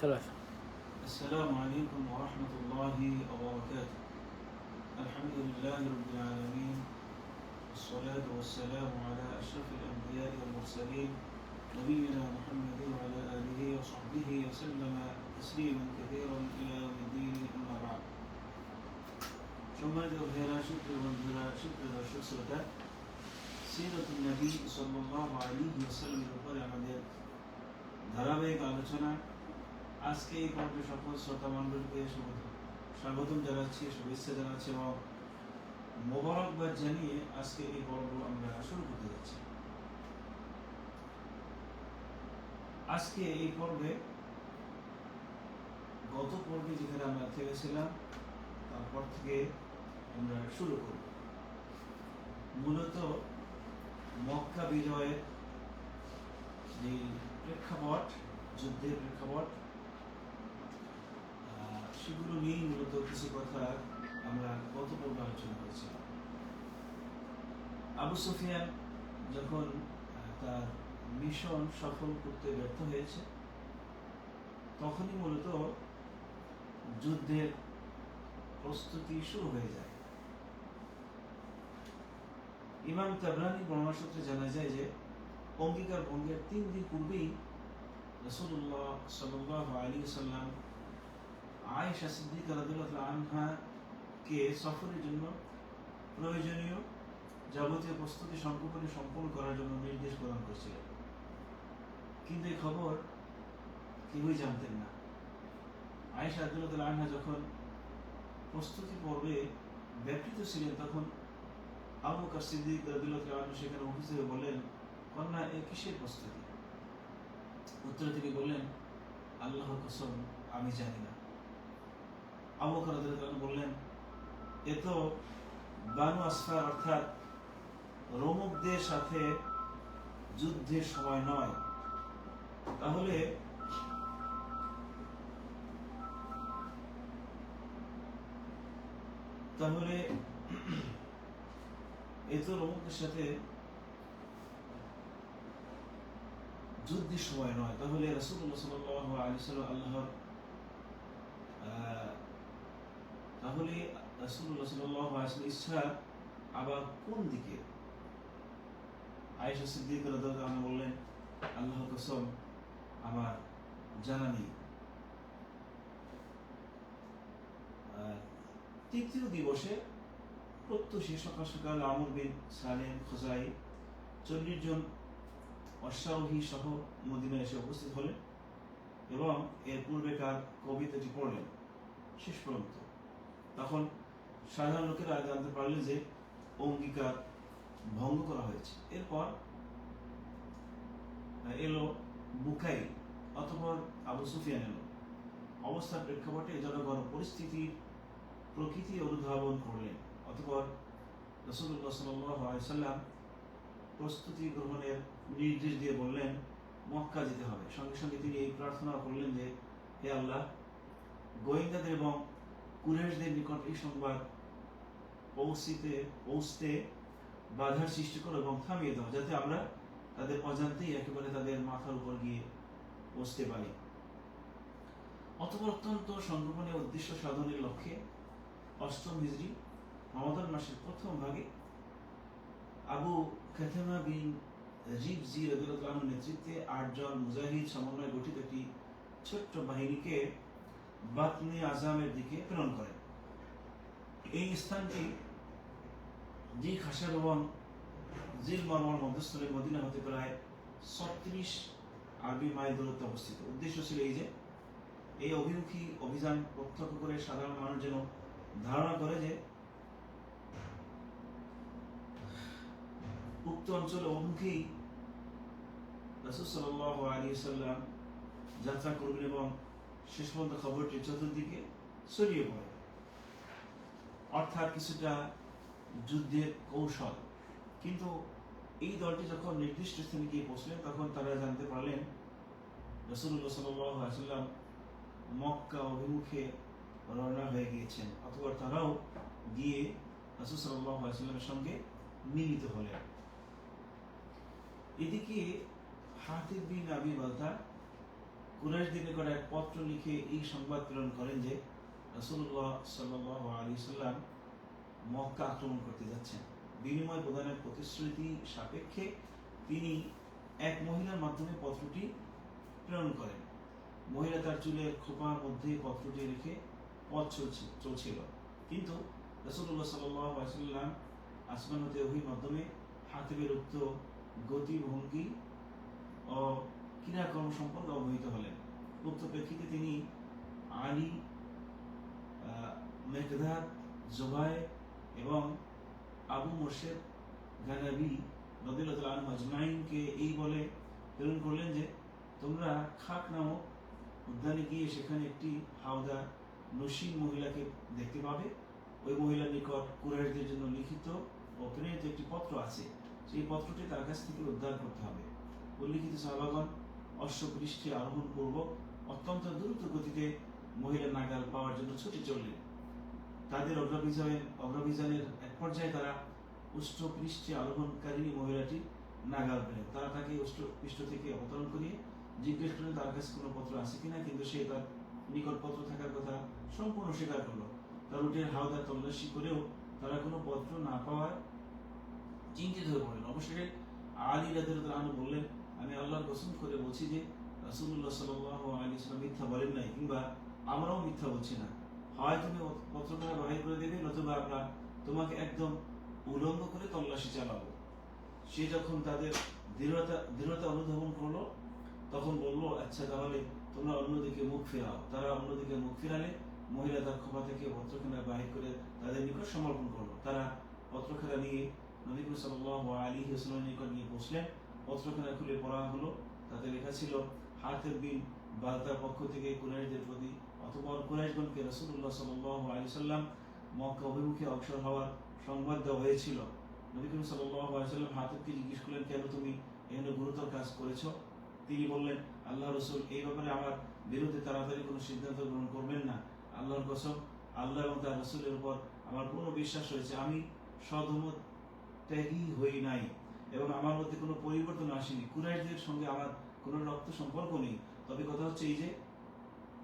ثلاثة السلام عليكم ورحمة الله وبركاته الحمد لله رب العالمين والصلاة والسلام على أشرف الأنبياء والمرسلين نبينا محمد وعلى آله وصحبه وسلم تسليما كثيرا إلى يوم الدين أما بعد সম্মানিত ভাইয়েরা শুক্র বন্ধুরা শুক্র দর্শক শ্রোতা সিরতুল নবী সাল্লাল্লাহু আলাইহি ওয়াসাল্লামের উপরে আমাদের ধারাবাহিক আলোচনা আজকে এই পর্বে সকল শ্রোতা মণ্ডলীকে স্বাগতম জানাচ্ছি, শুভেচ্ছা জানাচ্ছি এবং মোবারকবাদ জানিয়ে আজকে এই পর্ব আমরা শুরু করতে যাচ্ছি। আজকে এই পর্বে গত পর্বে যেখানে আমরা থেকেছিলাম, তারপর থেকে আমরা শুরু করব। মূলত মক্কা বিজয়ের যে প্রেক্ষাপট, যুদ্ধের প্রেক্ষাপট সেগুলো নিয়েই মূলত কিছু কথা আমরা গত পর্বে আলোচনা করেছিলাম আবু সুফিয়ান যখন তার মিশন সফল করতে ব্যর্থ হয়েছে, তখনই মূলত যুদ্ধের প্রস্তুতি শুরু হয়ে যায়। ইমাম তাবরানি বর্ণনা সূত্রে জানা যায় যে, অঙ্গীকার ভঙ্গের তিন দিন পূর্বেই রসুল্লাহ সাল্লাহ আলী সাল্লাম আয়েশা সিদ্দিক আনহাকে সফরের জন্য প্রয়োজনীয় যাবতীয় প্রস্তুতি সংকোপনে সম্পন্ন করার জন্য নির্দেশ প্রদান করছিলেন কিন্তু এই খবর কেউই জানতেন না। আয়েশা আব্দুল্লাহ আনহা যখন প্রস্তুতি পর্বে ব্যাপৃত ছিলেন, তখন আবু বকর সিদ্দিক রাদিয়াল্লাহু সেখানে হয়ে বললেন, কন্যা, এ কিসের প্রস্তুতি? উত্তরে তিনি বললেন, আল্লাহর কসম, আমি জানি না। বললেন, এ বানু আসফার অর্থাৎ রোমকদের সাথে যুদ্ধের সময় নয়। তাহলে তাহলে এ তো রোমকদের সাথে যুদ্ধের সময় নয়। তাহলে রাসূলুল্লাহ সাল্লাল্লাহু আলাইহি সাল্লাম আল্লাহর তাহলে ইচ্ছা আবার কোন দিকে? আয়েশা সিদ্দিক বললেন, আল্লাহর কসম, আমার জানা নেই। তৃতীয় দিবসে প্রত্যুষে সকাল সকাল আমর বিন সালেম খোজাই চল্লিশ জন অশ্বারোহী সহ মদিনায় এসে উপস্থিত হলেন এবং এর পূর্বেকার কবিতাটি পড়লেন। শেষ পর্যন্ত। তখন সাধারণ লোকেরা জানতে পারলেন যে অঙ্গীকার ভঙ্গ করা হয়েছে। এরপর এলো বুকাই অতপর আবু সুফিয়ান এলো। অবস্থার প্রেক্ষাপটে জনগণ পরিস্থিতির প্রকৃতি অনুধাবন করলেন। অতপর রসুল্লাহ সাল্লাম প্রস্তুতি গ্রহণের নির্দেশ দিয়ে বললেন, মক্কা যেতে হবে। সঙ্গে সঙ্গে তিনি এই প্রার্থনা করলেন যে, হে আল্লাহ, গোয়েন্দাদের এবং কুরেশদের নিকট এই সংবাদ পৌঁছিতে, পৌঁছতে বাধার সৃষ্টি করো এবং থামিয়ে দাও যাতে আমরা তাদের অজান্তেই একেবারে তাদের মাথার উপর গিয়ে পৌঁছতে পারি। অতপর অত্যন্ত সংগোপনে উদ্দেশ্য সাধনের লক্ষ্যে অষ্টম হিজড়ি রমাদান মাসের প্রথম ভাগে আবু খাতেমা বিন জিব জি রদুল্লাহ নেতৃত্বে আটজন মুজাহিদ সমন্বয়ে গঠিত একটি ছোট্ট বাহিনীকে বাতনে আজামের দিকে প্রেরণ করেন এই স্থানটি জি খাসার এবং জিল মারমার মধ্যস্থলে মদিনা হতে প্রায় ছত্রিশ আরবি মাইল দূরত্বে অবস্থিত। উদ্দেশ্য ছিল এই যে, এই অভিমুখী অভিযান প্রত্যক্ষ করে সাধারণ মানুষ যেন ধারণা করে যে উক্ত অঞ্চল অভিমুখেই রাসূল সাল্লাল্লাহু আলাইহি সাল্লাম যাত্রা করবেন এবং শেষ পর্যন্ত খবরটি চতুর্দিকে ছড়িয়ে পড়ে। অর্থাৎ কিছুটা যুদ্ধের কৌশল। কিন্তু এই দলটি যখন নির্দিষ্ট স্থানে গিয়ে পৌঁছলেন, তখন তারা জানতে পারলেন রসুল্লাহ সাল্লাম মক্কা অভিমুখে রওনা হয়ে গিয়েছেন, অথবা তারাও গিয়ে রাসূল আলাইহি সঙ্গে মিলিত হলেন। এদিকে হাতিব বিন আবি বালতা কুরাইশদের নিকট এক পত্র লিখে এই সংবাদ প্রেরণ করেন যে রাসূলুল্লাহ সাল্লাল্লাহু আলাইহি সাল্লাম মক্কা আক্রমণ করতে যাচ্ছেন। বিনিময় প্রদানের প্রতিশ্রুতি সাপেক্ষে তিনি এক মহিলার মাধ্যমে পত্রটি প্রেরণ করেন। মহিলা তার চুলের খোপার মধ্যে পত্রটি রেখে পথ চলছে, চলছিল। কিন্তু রসুল্লাহ সাল্লাম আসমান হতে ওহির মাধ্যমে হাতিবের উক্ত গতি ভঙ্গি ও ক্রিয়াকর্ম সম্পর্কে অবহিত হলেন। উক্ত প্রেক্ষিতে তিনি আলী মেঘদাদ জোবাই এবং আবু মোর্শেদ গানাবি রদিল্লাহ আনহু আজমাইনকে এই বলে প্রেরণ করলেন যে, তোমরা খাক নামক উদ্যানে গিয়ে সেখানে একটি হাওদা নসীন মহিলাকে দেখতে পাবে। ওই মহিলার নিকট কুরাইশদের জন্য লিখিত ও প্রেরিত একটি পত্র আছে। সেই পত্রটি তার কাছ থেকে উদ্ধার করতে হবে। উল্লিখিত সাহাবাগণ অশ্বপৃষ্ঠে আরোহণ করব। অত্যন্ত দ্রুত গতিতে মহিলা নাগাল পাওয়ার জন্য ছুটে চললেন। তাদের অগ্রাভিযানের অগ্রাভিযানের এক পর্যায়ে তারা উষ্ঠ পৃষ্ঠে আরোহণকারী মহিলাটি নাগাল পেলেন। তারা তাকে উষ্ঠ পৃষ্ঠ থেকে অবতরণ করিয়ে জিজ্ঞেস করলেন, তার কাছে কোনো পত্র আছে কিনা? কিন্তু সে তার নিকট পত্র থাকার কথা সম্পূর্ণ স্বীকার করল। তার উটের হাওদা তল্লাশি করেও তারা কোনো পত্র না পাওয়ায় চিন্তিত হয়ে পড়লেন। অবশেষে আলী রাদিয়াল্লাহু আনহু বললেন আমি আল্লাহর কসম করে বলছি যে রাসূলুল্লাহ সাল্লাল্লাহু আলাইহি সাল্লাম মিথ্যা বলেন নাই কিংবা আমরাও মিথ্যা বলছি না। হয় তুমি পত্রটা বাহির করে দেবে, নতুবা আমরা তোমাকে একদম উলঙ্গ করে তল্লাশি চালাবো। সে যখন তাদের দৃঢ়তা দৃঢ়তা অনুধাবন করল, তখন বলল আচ্ছা তাহলে তোমরা অন্যদিকে মুখ ফেরাও। তারা অন্যদিকে মুখ ফেরালে মহিলা তার খোপা থেকে পত্রখানা বাহির করে তাদের নিকট সমর্পণ করল। তারা পত্রখানা নিয়ে নবী সাল্লাল্লাহু আলাইহি ওয়াসাল্লামের নিকট নিয়ে বসলেন। পত্রখানা খুলে পড়া হলো। তাতে লেখা ছিল, হাতের বিন বালতার পক্ষ থেকে কুরাইশদের প্রতি অথবা কুরাইশগণকে রাসূলুল্লাহ সাল্লাল্লাহু আলাইহি সাল্লাম মক্কা অভিমুখে অগ্রসর হওয়ার সংবাদ দেওয়া হয়েছিল। নবী করিম সাল্লাল্লাহু আলাইহি সাল্লাম হাতেবকে জিজ্ঞেস করলেন, কেন তুমি এখানে গুরুতর কাজ করেছ? তিনি বললেন, আল্লাহ রসুল, এই ব্যাপারে আমার বিরুদ্ধে তাড়াতাড়ি কোনো সিদ্ধান্ত গ্রহণ করবেন না। আল্লাহর কসম, আল্লাহ এবং তার রসুলের উপর আমার পূর্ণ বিশ্বাস রয়েছে। আমি সধর্ম ত্যাগী হই নাই। এবং আমার মধ্যে কোনো পরিবর্তন আসেনি। কুরাইশদের সঙ্গে আমার কোনো রক্ত সম্পর্ক নেই। তবে কথা হচ্ছে এই যে,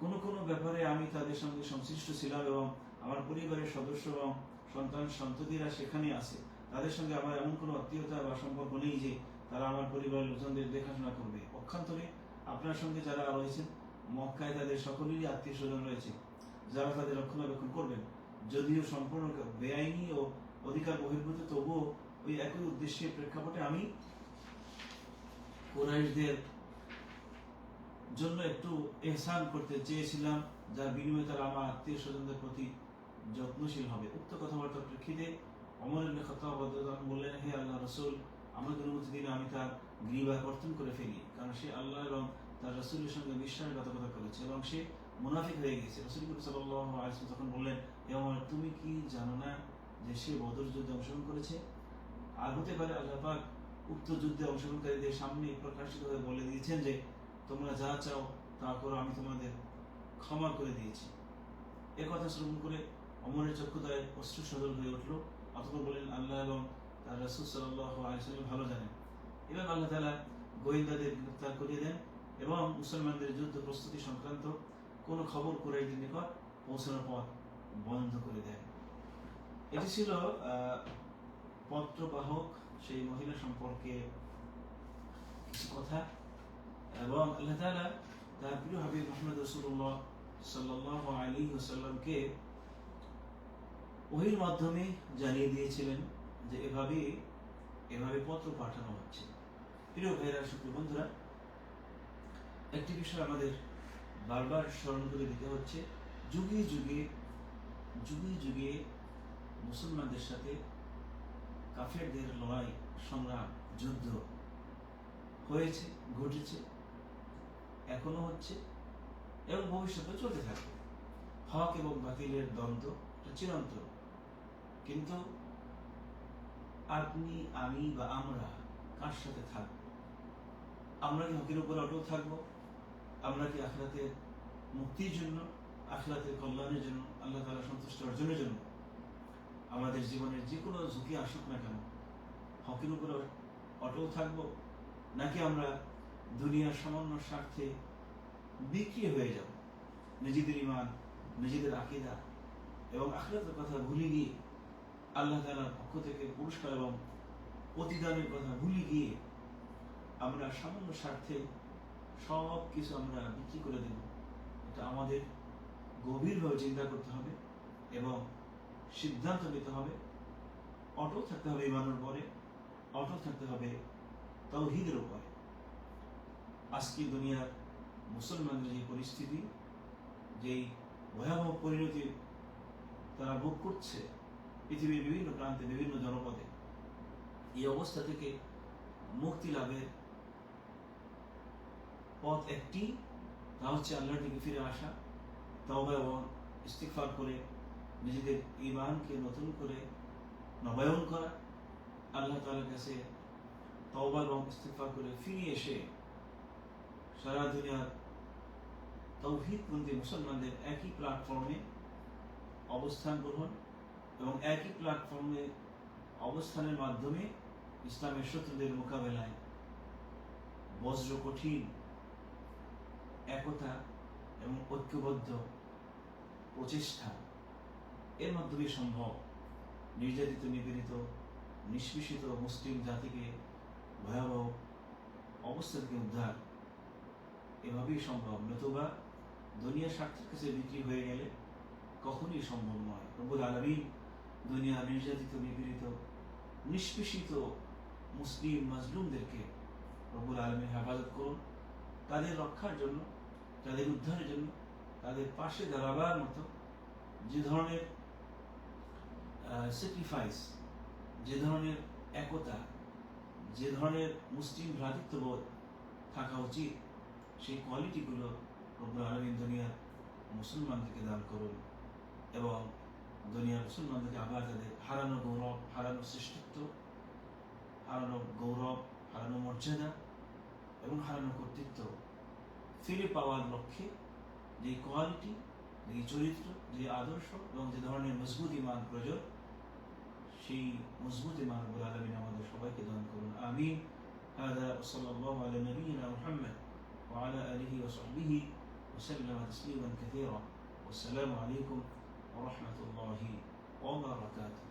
কোনো কোনো ব্যাপারে আমি তাদের সঙ্গে সংশ্লিষ্ট ছিলাম এবং আমার পরিবারের সদস্য এবং সন্তান সন্ততিরা সেখানে আছে। তাদের সঙ্গে আমার এমন কোনো আত্মীয়তা বা সম্পর্ক নেই যে তারা আমার পরিবারের লোকজনদের দেখাশোনা করবে। পক্ষান্তরে আপনার সঙ্গে যারা রয়েছেন, মক্কায় তাদের সকলেরই আত্মীয় স্বজন রয়েছে, যারা তাদের রক্ষণাবেক্ষণ করবেন। যদিও সম্পূর্ণ বেআইনি ও অধিকার বহির্ভূত, তবুও ওই একই উদ্দেশ্যের প্রেক্ষাপটে আমি কোরাইশদের জন্য একটু এহসান করতে চেয়েছিলাম, যার বিনিময়ে তারা আমার আত্মীয় স্বজনদের প্রতি যত্নশীল হবে। উক্ত কথাবার্তার প্রেক্ষিতে অমর আনহু বললেন, হে আল্লাহ রাসূল, আমাকে অনুমতি দিলে আমি তার গ্রীবা কর্তন করে ফেলি। কারণ সে আল্লাহ এবং তার রসুলের সঙ্গে বিশ্বাসঘাতকতা করেছে এবং সে মুনাফিক হয়ে গেছে রসুল করিম সাল্লাল্লাহু তখন বললেন, হে ওমর, তুমি কি জানো না যে সে বদর যুদ্ধে অংশগ্রহণ করেছে? আর হতে পারে আল্লাপাক উক্ত যুদ্ধে অংশগ্রহণকারীদের সামনে প্রকাশিত হয়ে বলে দিয়েছেন যে, তোমরা যা চাও তা করো, আমি তোমাদের ক্ষমা করে দিয়েছি। এ কথা শ্রবণ করে অমরের চক্ষুদায় অশ্রু সদল হয়ে উঠল। অথবা বলেন আল্লাহ এবং তার রাসূল ভালো জানেন। এবার আল্লাহ তাআলা গোয়েন্দাদের গ্রেফতার করিয়ে দেন এবং মুসলমানদের যুদ্ধ প্রস্তুতি সংক্রান্ত কোনো খবর কুরাইশদের নিকট পৌঁছানোর পথ বন্ধ করে দেন। এটি ছিল পত্রবাহক সেই মহিলা সম্পর্কে কিছু কথা। এবং আল্লাহ তাআলা তার প্রিয় হাবিব মোহাম্মদ রসুল্লাহ সাল্লাল্লাহু আলাইহি ওয়াসাল্লামকে ওহির মাধ্যমে জানিয়ে দিয়েছিলেন যে এভাবে এভাবে পত্র পাঠানো হচ্ছে। প্রিয় ভাইরা শুক্র বন্ধুরা, একটি বিষয় আমাদের বারবার স্মরণ করে দিতে হচ্ছে। যুগে যুগে যুগে যুগে মুসলমানদের সাথে কাফেরদের লড়াই সংগ্রাম যুদ্ধ হয়েছে, ঘটেছে, এখনও হচ্ছে এবং ভবিষ্যতে চলতে থাকবে। হক এবং বাতিলের দ্বন্দ্ব এটা চিরন্তন। কিন্তু আপনি, আমি বা আমরা কার সাথে থাকব? আমরা কি হকের উপর অটল থাকব? আমরা কি আখরাতের মুক্তির জন্য, আখরাতের কল্যাণের জন্য, আল্লাহ তালা সন্তুষ্ট অর্জনের জন্য আমাদের জীবনের যে কোনো ঝুঁকি আসুক না কেন, হকের উপর অটল থাকব, নাকি আমরা দুনিয়ার সামান্য স্বার্থে বিক্রি হয়ে যাব? নিজেদের ইমান নিজেদের আকিদা এবং আখরাতের কথা ভুলে গিয়ে আল্লাহ তালার পক্ষ থেকে পুরস্কার এবং প্রতিদানের কথা ভুলে গিয়ে আমরা সামান্য স্বার্থে সব কিছু আমরা বিক্রি করে দেব। এটা আমাদের গভীরভাবে চিন্তা করতে হবে এবং সিদ্ধান্ত নিতে হবে। অটল থাকতে হবে ইমানের পরে, অটল থাকতে হবে তৌহিদের উপরে। আজকে দুনিয়ার মুসলমানদের যে পরিস্থিতি, যেই ভয়াবহ পরিণতি তারা ভোগ করছে, পৃথিবীর বিভিন্ন প্রান্তে, বিভিন্ন জনপদে, এই অবস্থা থেকে মুক্তি লাভের পথ একটি। তা হচ্ছে আল্লাহর দিকে ফিরে আসা, তওবা এবং ইস্তিগফার করে নিজেদের ইমানকে নতুন করে নবায়ন করা, আল্লাহ তাআলার কাছে তওবা এবং করে ফিরে এসে সারা দুনিয়ার তৌহিদপন্থী মুসলমানদের একই প্ল্যাটফর্মে অবস্থান গ্রহণ এবং একই প্ল্যাটফর্মে অবস্থানের মাধ্যমে ইসলামের শত্রুদের মোকাবেলায় বজ্র, কঠিন, একতা এবং ঐক্যবদ্ধ প্রচেষ্টা এর মাধ্যমে সম্ভব। নির্যাতিত, নিপীড়িত, নিষ্পেষিত মুসলিম জাতিকে ভয়াবহ অবস্থা থেকে উদ্ধার এভাবেই সম্ভব। নতুবা দুনিয়া স্বার্থের কাছে বিক্রি হয়ে গেলে কখনোই সম্ভব নয়। রব্বুল আলমিন দুনিয়া নির্যাতিত, নিপীড়িত, নিষ্পেষিত মুসলিম, মাজলুমদেরকে রব্বুল আলমীর হেফাজত করুন। তাদের রক্ষার জন্য, তাদের উদ্ধারের জন্য, তাদের পাশে দাঁড়াবার মতো যে ধরনের স্যাক্রিফাইস যে ধরনের একতা, যে ধরনের মুসলিম ভ্রাতৃত্ববোধ থাকা উচিত, সেই কোয়ালিটিগুলো রব্বুল আলমিন দুনিয়ার মুসলমানদেরকে দান করুন এবং দুনিয়ার মুসলমানদেরকে আবার তাদের হারানো গৌরব, হারানো শ্রেষ্ঠত্ব, হারানো গৌরব, হারানো মর্যাদা এবং হারানো কর্তৃত্ব ফিরে পাওয়ার লক্ষ্যে যে কোয়ালিটি যে চরিত্র, যে আদর্শ এবং যে ধরনের মজবুত ইমান প্রয়োজন সেই মজবুত ইমান রব্বুল আলমিন আমাদের সবাইকে দান করুন আমিন هذا وصلى الله على نبينا محمد وعلى آله وصحبه وسلم تسليما كثيرا والسلام عليكم ورحمة الله وبركاته